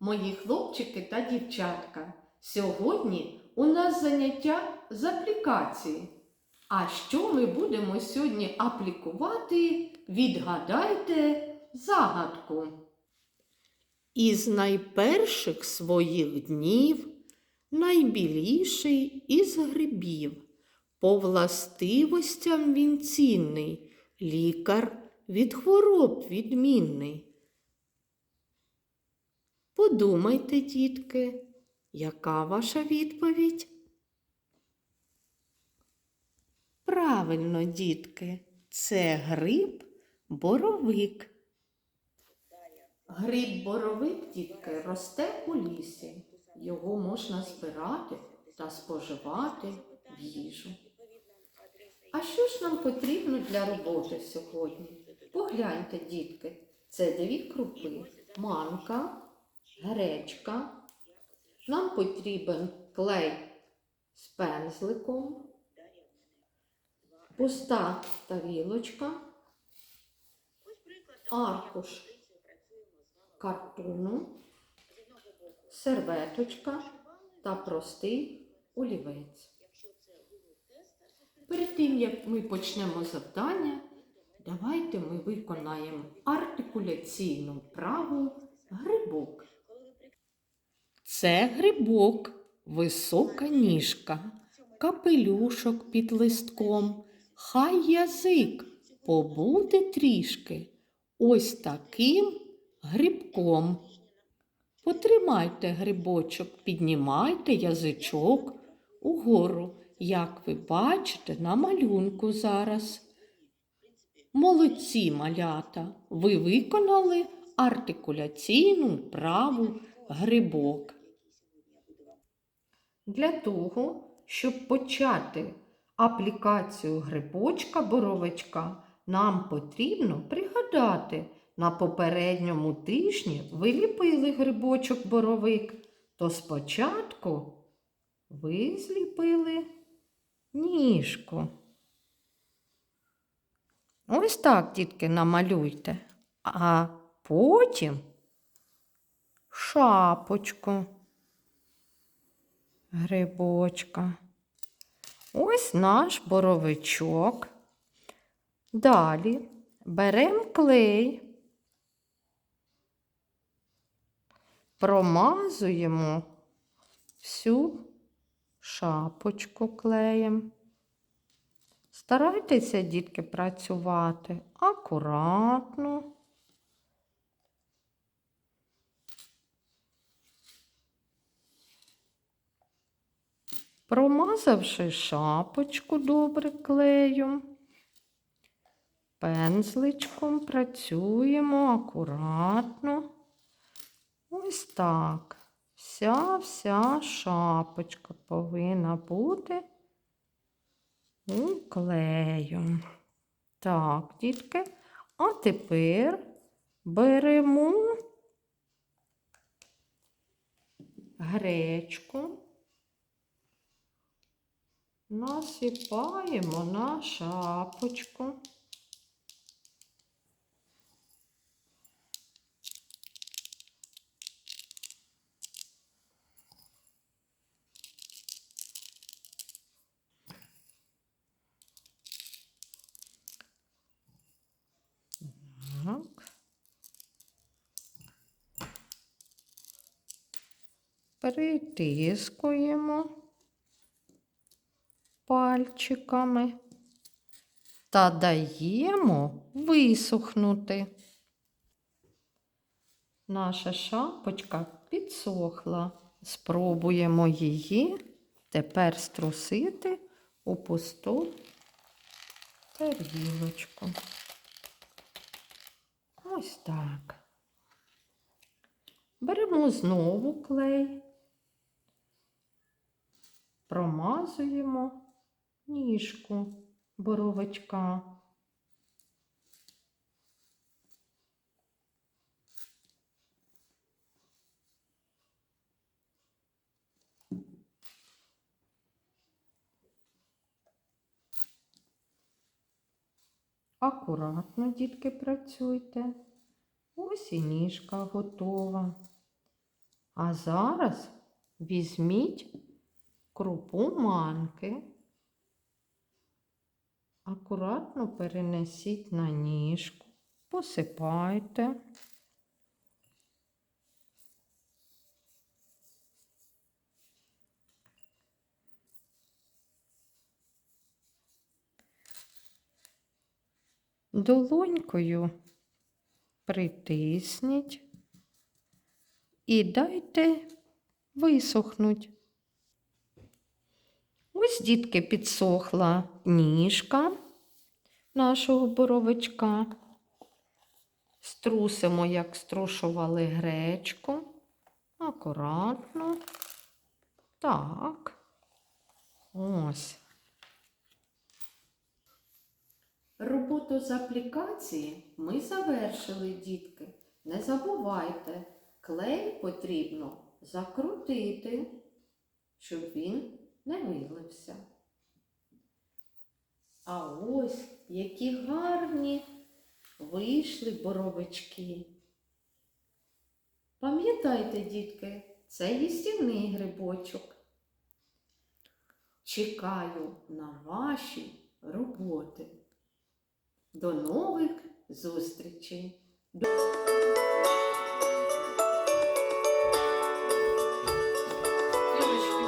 мої хлопчики та дівчатка. Сьогодні у нас заняття з аплікації. А що ми будемо сьогодні аплікувати? Відгадайте загадку. Із найперших своїх днів найбіліший із грибів. По властивостям він цінний, лікар від хвороб відмінний. Подумайте, дітки, яка ваша відповідь? Правильно, дітки, це гриб боровик. Гриб боровик, дітки, росте у лісі. Його можна збирати та споживати в їжу. А що ж нам потрібно для роботи сьогодні? Погляньте, дітки, це дві крупи, манка, гречка. Нам потрібен клей з пензликом, пуста тарілочка, аркуш картону, серветочка та простий олівець. Перед тим, як ми почнемо завдання, давайте ми виконаємо артикуляційну вправу грибок. Це грибок, висока ніжка, капелюшок під листком, хай язик побуде трішки. Ось таким грибком. Потримайте грибочок, піднімайте язичок угору, як ви бачите на малюнку зараз. Молодці малята, ви виконали артикуляційну вправу грибок. Для того, щоб почати аплікацію грибочка боровичка, нам потрібно пригадати, на попередньому тижні ви ліпили грибочок боровик, то спочатку ви зліпили ніжку. Ось так, дітки, намалюйте, а потім шапочку грибочка. Ось наш боровичок. Далі беремо клей, промазуємо всю шапочку клеєм. Старайтеся, дітки, працювати акуратно. Промазавши шапочку добре клею, пензличком працюємо акуратно. Ось так. Вся вся шапочка повинна бути у клею. Так, дітки, а тепер беремо гречку. Насипаємо на шапочку. Так. Пальчиками та даємо висохнути. Наша шапочка підсохла. Спробуємо її тепер струсити у пусту тарілочку. Ось так. Беремо знову клей, промазуємо ніжку боровичка. Акуратно, дітки, працюйте. Ось і ніжка готова. А зараз візьміть крупу манки. Акуратно перенесіть на ніжку, посипайте. Долонькою притисніть і дайте висохнуть. Ось, дітки, підсохла ніжка нашого боровичка. Струсимо, як струшували гречку. Акуратно. Так. Ось. Роботу з аплікації ми завершили, дітки. Не забувайте, клей потрібно закрутити, щоб він не вилився. А ось які гарні вийшли боровички. Пам'ятайте, дітки, це їстівний грибочок. Чекаю на ваші роботи. До нових зустрічей!